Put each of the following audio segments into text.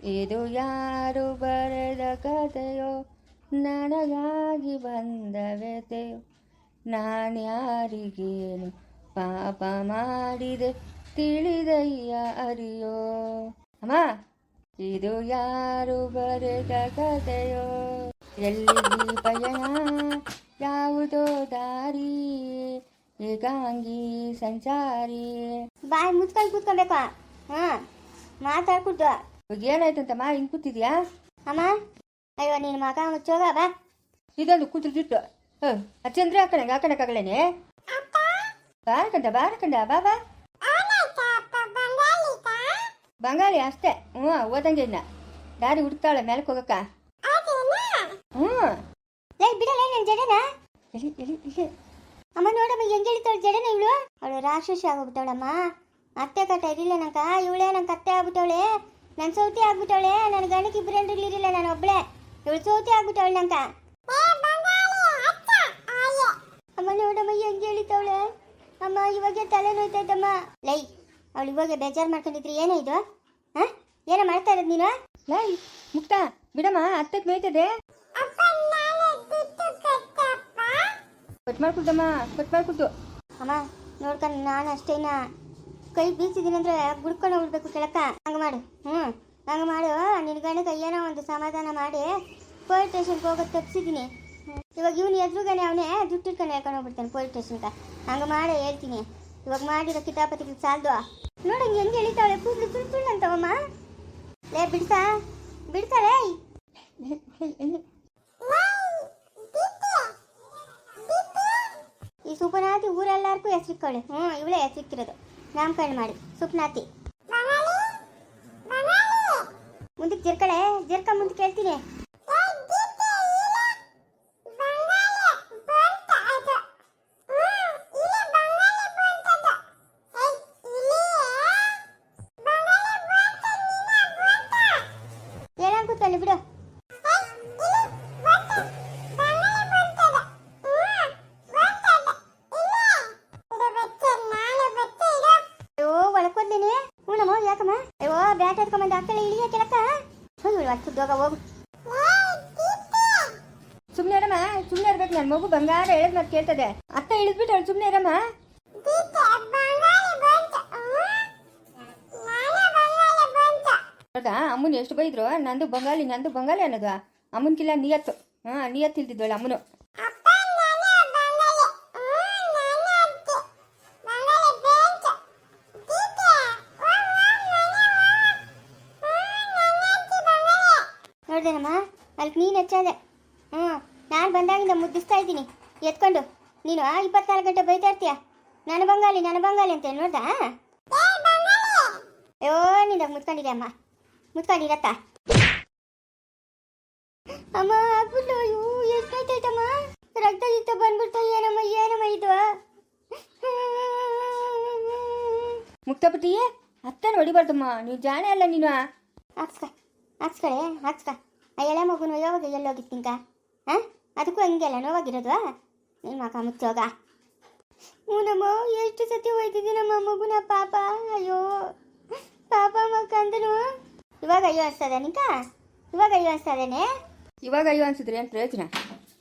ಇದು ಯಾರು ಬರೆದ ಕಥೆಯೋ? ನನಗಾಗಿ ಬಂದ ವ್ಯಥೆಯೋ? ನಾನು ಯಾರಿಗೇನು ಪಾಪ ಮಾಡಿದೆ ತಿಳಿದಯ್ಯ ಅರಿಯೋ? ಅಮ್ಮ, ಇದು ಯಾರು ಬರೆದ ಕಥೆಯೋ? ಎಲ್ಲಿ ಪಯಣ? ಯಾವುದೋ ದಾರಿ? ಏಕಾಂಗಿ ಸಂಚಾರಿ? ಬಾಯ್ ಮುಚ್ಕೊಂಡು ಕೂತ್ಕೊಬೇಕಾ ಹಾಂ ಮಾತಾಡ್ಕೊಡ್ತು ಇವಾಗ ಏನಾಯ್ತಂತಮ್ಮ ಹಿಂಗೆ ಕೂತಿದ್ಯಾ? ಅಮ್ಮ ಅಯ್ಯೋ ನಿನ್ನ ಮಗ ಮುಚ್ಚೋಗ ಬಾ ಇದೊಂದು ಕೂತಿರ್ತಿತ್ತು ಹ್ಞೂ ಚಂದ್ರ ಹಾಕಣಂಗೆ ಹಾಕಣಕ್ಕಾಗಲೇನೆ ಬಾರಕಂದ ಬಾರಕಂದ ಬಾ ಬಾ. ಬಂಗಾಳಿ ಅಷ್ಟೇ. ಹ್ಞೂ ಓದಂಗೆ ಇನ್ನ. ದಾರಿ ಹುಡ್ತಾಳೆ ಮೇಲಕ್ಕೆ ಹೋಗಕ್ಕ. ಹ್ಞೂ. ಲೈ ಬಿಡಲ್ಲ ನನ್ನ ಜಡನ? ಎಲ್ಲಿ ಎಲ್ಲಿ ಇಲ್ಲಿ ಅಮ್ಮ ನೋಡಮ್ಮ ಹೆಂಗ್ ಹೇಳ್ತಾಳೆ ಜಡನ ಇವಳು? ಅವಳು ರಾಕ್ಷಸಿ ಆಗೋಗ್ಬಿಟ್ಟವಳಮ್ಮ. ಅತ್ತೆ ಕಟ್ಟ ಇರಲಿಲ್ಲ ನಂಕ ಇವಳೇ ನಂಗೆ ಅತ್ತೆ ಆಗ್ಬಿಟ್ಟವಳೆ. ನನ್ನ ಸೌತಿ ಆಗ್ಬಿಟ್ಟವಳೆ ನನ್ನ ಗಂಡಕ್ಕೆ ಇಬ್ಬರು ಇರಲಿಲ್ಲ ನಾನು ಒಬ್ಳೆ. ಇವಳು ಸೌತಿ ಆಗ್ಬಿಟ್ಟವಳೆ ನಂಕ ಅಮ್ಮ ನೋಡಮ್ಮ ಹೆಂಗೆ ಹೇಳಿತವಳೆ ಅಮ್ಮ ಇವಾಗ ತಲೆ ನೋಯ್ತೈತಮ್ಮ ಲೈ ಅವಳು ಇವಾಗ ಬೇಜಾರು ಮಾಡ್ಕೊಂಡಿದ್ರಿ ಏನೋ ಇದು? ಹಾ? ಏನೋ ಮಾಡ್ತಾ ಇರೋದು ನೀನು? ಲೈ ಮುಕ್ತ ಬಿಡಮ್ಮ ಅತ್ತಕ್ಕೆ ನೋಯ್ತದೆ. ಕಟ್ ಮಾಡ್ಕೊಡ್ತಮ್ಮ ಕಟ್ ಮಾಡ್ಕೊಡ್ತು ಅಮ್ಮ ನೋಡ್ಕೊಂಡು ನಾನು ಅಷ್ಟೇನಾ? ಕೈ ಬೀಸಿದ್ದೀನಿ ಅಂದರೆ ಗುಡ್ಕೊಂಡು ಹೋಗ್ಬಿಡ್ಬೇಕು ಕೆಳಕ ಹಂಗೆ ಮಾಡು. ಹ್ಞೂ ಹಂಗೆ ಮಾಡು. ನಿನ್ನ ಗಂಡಕ್ಕೆ ಏನೋ ಒಂದು ಸಮಾಧಾನ ಮಾಡಿ ಪೊಲೀಸ್ ಸ್ಟೇಷನ್ಗೆ ಹೋಗೋದು ತಪ್ಪಿಸಿದ್ದೀನಿ ಇವಾಗ ಇವನು ಎದುರುಗಾನೆ ಅವನೇ ದುಡ್ಡು ಇಟ್ಕೊಂಡು ಹೇಳ್ಕೊಂಡು ಹೋಗ್ಬಿಡ್ತಾನೆ ಪೊಲೀಸ್ ಸ್ಟೇಷನ್ಗೆ ಹಂಗೆ ಮಾಡಿ, ಹೇಳ್ತೀನಿ. ಇವಾಗ ಮಾಡಿರೋ ಕಿತಾಪತಿ ಸಾಲದು. ನೋಡು, ಹಂಗೆ ಎಳಿತಾಳೆ? ಕೂದಲು ತುಳು ತುಳು ಅಂತವಮ್ಮ ಲೇ, ಬಿಡ್ಸಾ. ಬಿಡ್ತಾಳೆ ಈ ಸುಪನಾತಿ ಊರೆಲ್ಲರಿಗೂ ಹೆಸರಿಕೊಳ್ಳಿ ಹ್ಞೂ ಇವಳೇ ಹೆಸರಿಕ್ಕಿರೋದು ನಾಮಕರಣ ಮಾಡಿ. ಸುಪ್ನಾತಿ. ಮುಂದಕ್ಕೆ ಜರ್ಕಳೆ ಜರ್ಕ ಮುಂದೆ ಕೇಳ್ತೀನಿ ಕೂತ್ಕೊಳ್ಳಿ ಬಿಡು. ಯಾಕಮ್ಮ? ಅಯ್ಯೋ ಬ್ಯಾಟ್ ಎತ್ಕೊಂಬಂದು ಅಕ್ಕಳ ಇಳಿಯ ಕೆಳಕ ಹೋಗಿ ಹೋಗು. ಸುಮ್ಮನೆ ಇರಮ್ಮ ಸುಮ್ಮನೆ ಇರ್ಬೇಕು. ನನ್ನ ಮಗು ಬಂಗಾರ ಹೇಳದ್ ಮತ್ತೆ ಕೇಳ್ತದೆ. ಅತ್ತ ಇಳಿದ್ಬಿಟ್ಟು ಸುಮ್ಮನೆ ಇರಮ್ಮ. ಹೌದಾ? ಅಮ್ಮನ ಎಷ್ಟು ಬೈದ್ರು? ನಂದು ಬಂಗಾಲಿ ನಂದು ಬಂಗಾಲಿ ಅನ್ನೋದು. ಅಮ್ಮನ್ಕಿಲ್ಲ ನಿಯತ್ತು. ಹಾಂ, ನಿಯತ್ತು ಇಲ್ದಿದ್ವಲ್ಲ ಅಮ್ಮನು. ನೋಡ್ದೇನಮ್ಮ ಅಲ್ಲಿ ನೀನು ಹೆಚ್ಚಾದೆ ಹ್ಞೂ, ನಾನು ಬಂದಾಗಿಂದ ಮುದ್ದಿಸ್ತಾ ಇದ್ದೀನಿ. ಎತ್ಕೊಂಡು, ನೀನು ಆ ಇಪ್ಪತ್ನಾಲ್ಕು ಗಂಟೆ ಬೈತಾ ಇರ್ತೀಯ? ನನ್ನ ಬಂಗಾಲಿ ನನ್ನ ಬಂಗಾಲಿ ಅಂತ ನೋಡ್ದಾ? ಅಯ್ಯೋ ನಿಂದಾಗ ಮುತ್ಕೊಂಡಿದೆ ಅಮ್ಮ? ಮುತ್ಕೊಂಡಿರತ್ತ? ಅಮ್ಮ ಆಗ್ಬಿಟ್ಟು ಅಯ್ಯೋ ಎಷ್ಟಾಯ್ತೈತಮ್ಮ ರಕ್ತ ಗಿಕ್ತ ಬಂದ್ಬಿಡ್ತಾ ಏನಮ್ಮ ಏನಮ್ಮ ಇದು? ಮುಕ್ತಪತಿಯೇ ಅತ್ತನ ಹೊಡಿಬಾರ್ದಮ್ಮ. ನೀವು ಜಾಣೆ ಅಲ್ಲ ನೀನು. ಹಾಕ್ಸ್ಕ ಹಾಕ್ಸ್ಕಳೆ ಹಾಕ್ಸ್ಕ. ಆ ಎಳೆ ಮಗುನು ಯಾವಾಗ ಎಲ್ಲೋಗಿತ್ತೀಂಕ ಹಾಂ ಅದಕ್ಕೂ ಹಂಗೆಲ್ಲ ನೋವಾಗಿರೋದು ನಿಮ್ಮ ಮಗ ಮುಚ್ಚೋಗ ಹ್ಞೂನಮ್ಮ ಎಷ್ಟು ಸತಿ ಹೋಯ್ತಿದ್ದೀನಮ್ಮ ಮಗುನ ಪಾಪ? ಅಯ್ಯೋ ಪಾಪ ಮಕ್ಕಂದನು. ಇವಾಗ ಅಯ್ಯೋ ಅನ್ಸ್ತದೆ ನಿಂಕ ಇವಾಗ ಅಯ್ಯೋ ಅನ್ಸ್ತದೇನೆ? ಇವಾಗ ಅಯ್ಯೋ ಅನ್ಸಿದ್ರೆ ಏನು ಪ್ರಯೋಜನ?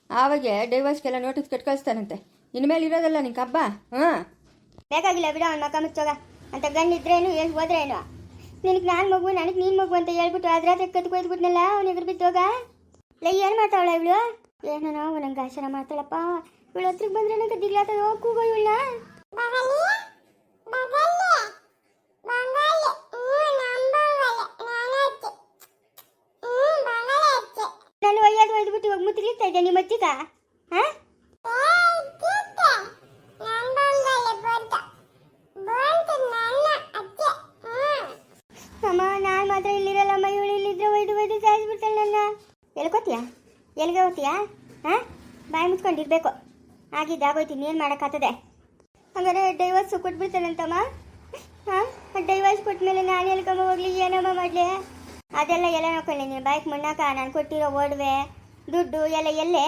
ಆವಾಗೆ ಡೈವರ್ಸ್ಗೆಲ್ಲ ನೋಟಿಸ್ ಕಟ್ ಕಳಿಸ್ತಾನಂತೆ. ಇನ್ಮೇಲೆ ಇರೋದಲ್ಲ ನಿಂಗೆ ಹಬ್ಬ ಹಾಂ? ಬೇಕಾಗಿಲ್ಲ ಬಿಡ ಅವ್ನ ಮಕ್ಕ ಮುಚ್ಚೋಗ ಅಂತ ಗಂಡಿದ್ರೇನು ಏನು ಹೋದ್ರೇನು? ನಿನಗೆ ನಾನು ಮಗು ನನಗೆ ನೀನು ಮಗು ಅಂತ ಹೇಳ್ಬಿಟ್ಟು ಅದ್ರ ಹತ್ರ ಕತ್ತು ಕೊಯ್ದ್ಬಿಟ್ನಲ್ಲ ಅವ್ನ ಎದುರು ಬಿದ್ದೋಗ ಲೈ ಏನು ಮಾಡ್ತಾವಳ ಇವಳು? ಏನೋ ನಾವು ನಂಗೆ ಆಶರ ಮಾಡ್ತಾಳಪ್ಪ. ಇವಳು ಹತ್ರಕ್ಕೆ ಬಂದ್ರೆ ನಂಗೆ ದಿಗ್ಲಾತದ ಕೂಗೋ ಇವಳನ್ನ ನಾನು ಒಯ್ಯೋದು ಒಯ್ದ್ಬಿಟ್ಟು ಇವಾಗ ಮುತ್ತಿರ್ತಾ ಇದ್ದೆ ನಿಮ್ಮ ಅಜ್ಜಿಗ ಹಾಂ ಅಮ್ಮ ನಾನು ಮಾತ್ರ ಇಲ್ಲಿರಲ್ಲಮ್ಮ ಇವಳು ಇಲ್ಲಿದ್ರೆ ಒಯ್ದು ಒಯ್ದು ಸಾಯಿಸ್ಬಿಡ್ತಾಳೆ ನನ್ನ ಎಲ್ಕೋತೀಯಾ ಹೋಗ್ತೀಯಾ ಹಾಂ? ಬಾಯಿ ಮುಚ್ಕೊಂಡಿರ್ಬೇಕು ಆಗಿದ್ದಾಗೋಯ್ತು ಏನು ಮಾಡೋಕ್ಕಾಗ್ತದೆ? ಹಂಗಾರೆ ಡೈವರ್ಸ್ ಕೊಟ್ಬಿಡ್ತಾನಂತಮ್ಮ. ಹಾಂ? ಡೈವರ್ಸ್ ಕೊಟ್ಮೇಲೆ ನಾನು ಎಲ್ಕಮ್ಮ ಹೋಗ್ಲಿ ಏನಮ್ಮ ಮಾಡಲಿ? ಅದೆಲ್ಲ ಎಲ್ಲ ನೋಡ್ಕೊಳ್ಳಿ ನೀನು. ಬೈಕ್ ಮಣ್ಣಾಕ ನಾನು ಕೊಟ್ಟಿರೋ ಒಡವೆ ದುಡ್ಡು ಎಲ್ಲ ಎಲ್ಲೇ?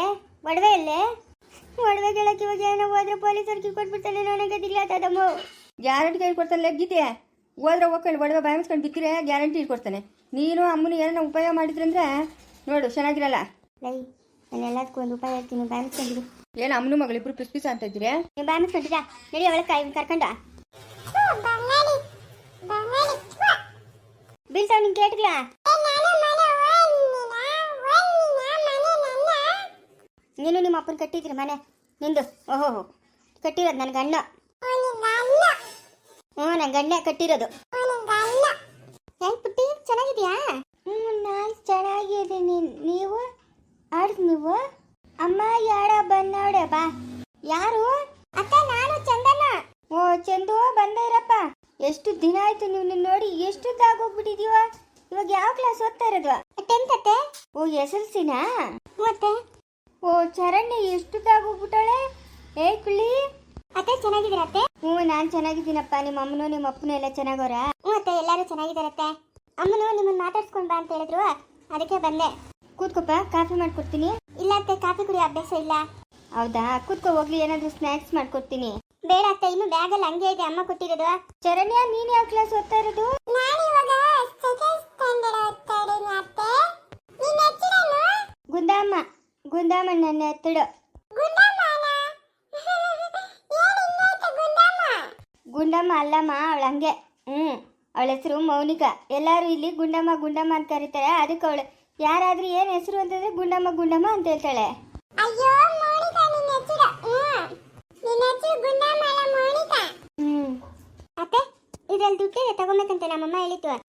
ಒಡವೆ ಎಲ್ಲೇ? ಒಡವೆ ಗೆಳಕ್ಕೆ ಇವಾಗ ಏನೋ ಹೋದ್ರೆ ಪೊಲೀಸರಿಗೆ ಕೊಟ್ಬಿಡ್ತಾನೆ ನನಗೆ ತಮ್ಮ ಗ್ಯಾರಂಟಿ ಕೈ ಕೊಡ್ತಾನೆ ಗೀತೆ. ಹೋದ್ರೆ ಹೋಗ್ಕೊಂಡು ಒಡವೆ ಬಾಯಿ ಮುಚ್ಕೊಂಡು ಬಿದ್ದರೆ ಗ್ಯಾರಂಟಿ ಇಟ್ಕೊಡ್ತಾನೆ ನೀನು ಅಮ್ಮನ ಏನೋ ಉಪಯೋಗ ಮಾಡಿದ್ರಂದ್ರೆ ನೋಡು ಚೆನ್ನಾಗಿರಲ್ಲ. ಲೈ ಎಲ್ಲದಕ್ಕೂ ಒಂದು ಹೇಳ್ತೀನಿ ಮುಚ್ಕೊಂಡಿರು ಏನು ಅಮ್ಮನ ಮಗಳಿಬ್ರು ಪಿಸ್ ಪಿಸ್ ಅಂತ ಇದ್ದೀರಿ? ನೀವು ಬಾಯ್ ಮುಚ್ಕೊಂಡಿರಾ ನಡಿ ಅವಳ ಕೈ ಕರ್ಕೊಂಡ ಬೀಳ್ತಾವ ನಿನ್ ಕೇಟ್ಗ್ಲಾ ನೀನು ನಿಮ್ಮ ಅಪ್ಪನ ಕಟ್ಟಿದ್ರಿ ಮನೆ. ನಿಂದು ಓಹೋ ಕಟ್ಟಿರೋದು ನನ್ನ ಗಂಡ. ಹ್ಞೂ ನನ್ನ ಗಂಡ ಕಟ್ಟಿರೋದು. ಹೆಂಗ್ ಪುಟ್ಟಿ ಚೆನ್ನಾಗಿದ್ಯಾ? ಹ್ಞೂ ನಾನು ಚೆನ್ನಾಗಿದ್ದೀನಿ. ನೀವು? ಆಡ್ದು ನೀವು? ಅಮ್ಮ ಯಾಡ ಬಂದವಡೆ ಬಾ. ಯಾರು? ಅಕ್ಕ ನಾನು ಚಂದನ. ಓ ಚಂದು ಬಂದಿರಪ್ಪ. ಎಷ್ಟು ದಿನ ಆಯ್ತು ನೀವು ನಿನ್ನ ನೋಡಿ ಎಷ್ಟು ಆಗೋಗ್ಬಿಟ್ಟಿದೀವ ಇವಾಗ ಯಾವ ಕ್ಲಾಸ್ ಓದ್ತಾ ಇರೋದು? ಟೆಂತ್ ಅತ್ತೆ. ಓ ಎಸ್ ಎಲ್ ಸಿನಾ? ಮತ್ತೆ? ಓ ಚರಣ್ಯ ಎಷ್ಟು ಆಗೋಗ್ಬಿಟ್ಟಾಳೆ ಏ ಕುಳ್ಳಿ. ಅತ್ತೆ ಚೆನ್ನಾಗಿದ್ದೀರ ಅತ್ತೆ? ಹ್ಞೂ ನಾನು ಚೆನ್ನಾಗಿದ್ದೀನಪ್ಪ. ನಿಮ್ಮ ಅಮ್ಮನೂ ನಿಮ್ಮ ಅಪ್ಪನೂ ಎಲ್ಲ ಚೆನ್ನಾಗೋರ ಹ್ಞೂ ಅತ್ತೆ ಎಲ್ಲರೂ ಚೆನ್ನಾಗಿದ್ದಾರತ್ತೆ. ಅಮ್ಮನು ನಿಮ್ಮನ್ನ ಮಾತಾಡ್ಸ್ಕೊಂಡ್ ಬಾ ಅಂತ ಹೇಳಿದ್ರು. ಅದಕ್ಕೆ ಬಂದೆ. ಕೂತ್ಕೊಪ್ಪ ಕಾಫಿ ಮಾಡ್ಕೊಡ್ತೀನಿ. ಇಲ್ಲ ಅತ್ತೆ ಕಾಫಿ ಕುಡಿಯೋ ಅಭ್ಯಾಸ ಇಲ್ಲ. ಹೌದಾ? ಕೂತ್ಕೋ ಹೋಗ್ಲಿ ಏನಾದ್ರೂ ಸ್ನಾಕ್ಸ್ ಮಾಡ್ಕೊಡ್ತೀನಿ. ಬೇಡ ಅತ್ತೆ ಇನ್ನು ಬ್ಯಾಗಲ್ಲಿ ಹಂಗೆ ಇದೆ ಅಮ್ಮ ಕೊಟ್ಟಿರೋದು. ಚರಣ್ಯ ನೀನ್ ಯಾವ ಕ್ಲಾಸ್ ಓದ್ತಾ ಇರೋದು? ಗುಂಡಮ್ಮ ಗುಂಡಮ್ಮ ನನ್ನ ಎತ್ತಡು. ಗುಂಡಮ್ಮ ಅಲ್ಲಮ್ಮ ಅವಳ ಹಂಗೆ. ಹ್ಮ್ ಅವಳ ಹೆಸರು ಮೌನಿಕಾ. ಎಲ್ಲರೂ ಇಲ್ಲಿ ಗುಂಡಮ್ಮ ಗುಂಡಮ್ಮ ಅಂತ ಕರೀತಾರೆ. ಅದಕ್ಕೆ ಅವಳು ಯಾರಾದ್ರೂ ಏನು ಹೆಸರು ಅಂತಂದ್ರೆ ಗುಂಡಮ್ಮ ಗುಂಡಮ್ಮ ಅಂತ ಹೇಳ್ತಾಳೆ. ಅಯ್ಯೋ ಮೋನಿಕಾ ನಿನ್ನ ಹೆಸರು ನಿನ್ನ ಹೆಸರು ಗುಂಡಮ್ಮ ಅಲ್ಲ ಮೋನಿಕಾ. ಹ್ಮ್. ಅತ್ತೆ ಇದ್ರಲ್ಲಿ ದುಡ್ಡಿದೆ ತಗೊಬೇಕಂತ. ನಮ್ಮಮ್ಮ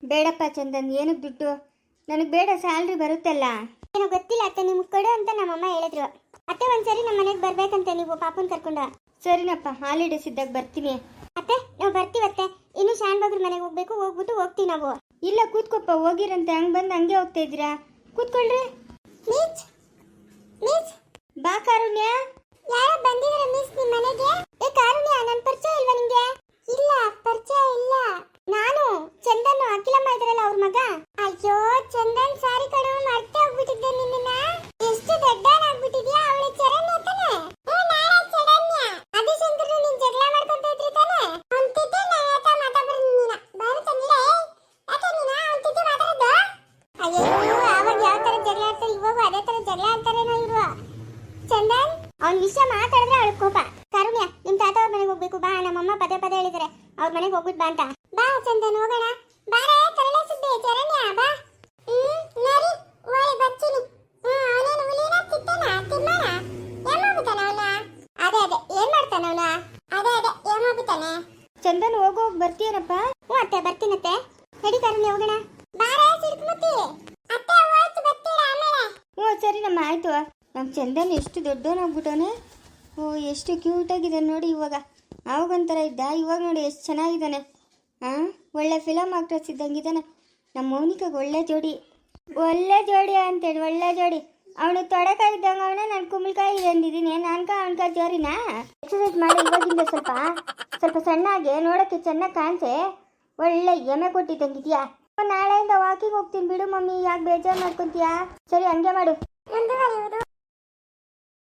ಬೇಡಪ್ಪ ಚಂದನ್ ಏನಕ್ಕೆ ದುಡ್ಡು? ನನಗೆ ಬೇಡ ಸ್ಯಾಲ್ರಿ ಬರುತ್ತಲ್ಲ. ಏನೋ ಗೊತ್ತಿಲ್ಲ ಅತ್ತೆ ನಿಮ್ಗೆ ಕೊಡು ಅಂತ ನಮ್ಮಮ್ಮ ಹೇಳಿದ್ರು. ಅತ್ತೆ ಒಂದ್ಸರಿ ನಮ್ಮ ಮನೆಗೆ ಬರ್ಬೇಕಂತೆ ನೀವು ಪಾಪನ್ ಕರ್ಕೊಂಡು. ಸರಿನಪ್ಪ ಹಾಲಿಡೇಸ್ ಇದ್ದಾಗ ಬರ್ತೀನಿ. ಅತ್ತೆ ನಾವು ಬರ್ತೀವತ್ತೆ ಇನ್ನು ಶಾನ್ ಬಾಗ್ರ ಮನೆಗೆ ಹೋಗ್ಬೇಕು ಹೋಗ್ಬಿಟ್ಟು ಹೋಗ್ತೀವಿ ನಾವು. ಇಲ್ಲ ಕೂತ್ಕೊಪ್ಪ ಹೋಗಿರಂತೆ. ಹಂಗ್ ಬಂದು ಹಂಗೆ ಹೋಗ್ತಾ ಇದ್ದೀರಾ? ಕೂತ್ಕೊಳ್ರಿ ಮಿಸ್ ಮಿಸ್ ಬಾ ಕಾರುಣ್ಯ ಯಾರೋ ಬಂದಿದ್ದಾರೆ ಮಿಸ್ ನಿಮ್ಮ ಮನೆಗೆ ಏ ಕಾರುಣ್ಯ ನನ್ನ ಪರಿಚಯ ಇಲ್ವಾ ನಿಂಗೆ ಇಲ್ಲ ಪರಿಚಯ ಇಲ್ಲ ನಾನು ಚಂದನ್ ಅಖಿಲಮ್ಮ ಇದ್ರಲ್ಲ ಅವ್ರ ಮಗ ಅಯ್ಯೋ ಚಂದನ್ ಜಗಳ ಆಡ್ತಾರೇನೋ ಇಲ್ವಾ ಚಂದನ್? ಅವ್ನ ವಿಷಯ ಮಾತಾಡಿದ್ರೆ ಅವಳ ಕೋಪ. ಕರುಣ್ಯ ನಿಮ್ ತಾತ ಅವ್ರ ಮನೆಗೆ ಹೋಗ್ಬೇಕು. ಬಾ ನಮ್ಮಮ್ಮ ಪದೇ ಪದೇ ಹೇಳಿದ್ರೆ. ಅವ್ರ ಮನೆಗೆ ಹೋಗ್ಬಿಟ್ಟು ಬಾ ಅಂತ. ಬಾ ಚಂದನ್ ಹೋಗೋಣ. ಬಾರೆ ತರಳೆ ಸುದ್ದಿ. ಚರಣ್ಯ ಬಾ. ಹ್ಮ್ ನರಿ ಓಯ್ ಬಚ್ಚಿನಿ ಹ್ಮ್ ಅವನೇನು ಹುಲಿನ ತಿತ್ತನ ತಿಮ್ಮನ? ಏಮಾಗ್ಬಿಟ್ಟಾನ ಅವನ? ಅದೇ ಅದೇ. ಏನ್ ಮಾಡ್ತಾನ ಅವನ? ಅದೇ ಅದೇ. ಏಮಾಗ್ಬಿಟ್ಟಾನೆ ಚಂದನ್ ಹೋಗೋ ಬರ್ತೀಯನಪ್ಪ? ಹ್ಞೂ ಅತ್ತೆ ಬರ್ತೀನತ್ತೆ ನಡಿ ಕಾರುಣ್ಯ ಹೋಗೋಣ. ಹ್ಞೂ ಸರಿನಮ್ಮ ಆಯಿತು. ನಮ್ಮ ಚಂದನ್ ಎಷ್ಟು ದೊಡ್ಡವನಾಗ್ಬಿಟ್ಟವನೆ. ಓ, ಎಷ್ಟು ಕ್ಯೂಟಾಗಿದೆ ನೋಡಿ ಇವಾಗ. ಅವಾಗೊಂಥರ ಇದ್ದ. ಇವಾಗ ನೋಡಿ ಎಷ್ಟು ಚೆನ್ನಾಗಿದ್ದಾನೆ. ಹಾಂ ಒಳ್ಳೆ ಫಿಲಮ್ ಆಕ್ಟ್ರೆಸ್ ಇದ್ದಂಗಿದ್ದಾನೆ ನಮ್ಮ ಮೌನಿಕಾಗ ಒಳ್ಳೆ ಜೋಡಿ. ಒಳ್ಳೆ ಜೋಡಿ ಅಂತೇಳಿ ಒಳ್ಳೆ ಜೋಡಿ. ಅವನು ತೊಡಕಾಯಿ ಇದ್ದಂಗೆ ಅವನ ನಾನು ಕುಂಬಳಕಾಯಿ ಅಂದಿದ್ದೀನಿ. ನಾನ್ಕ ಅವನ್ಕ ಜೋರಿನಾ? ಎಕ್ಸಸೈಸ್ ಮಾಡಿ, ಇವಾಗಿಂದ ಸ್ವಲ್ಪ. ಸ್ವಲ್ಪ ಸಣ್ಣಗೆ ನೋಡೋಕ್ಕೆ ಚೆನ್ನಾಗಿ ಕಾಣಿಸೆ. ಒಳ್ಳೆ ಎಮೆ ಕೊಟ್ಟಿದ್ದಂಗಿದ್ಯಾ? ನಾಳೆಯಿಂದ ವಾಕಿಂಗ್ ಹೋಗ್ತೀನಿ ಬಿಡು ಮಮ್ಮಿ. ಯಾಕೆ ಬೇಜಾರು ಮಾಡ್ಕೊಂತೀಯಾ? ಸರಿ, ಹಂಗೆ ಮಾಡು. ಮುಂದುವರಿಯುವುದು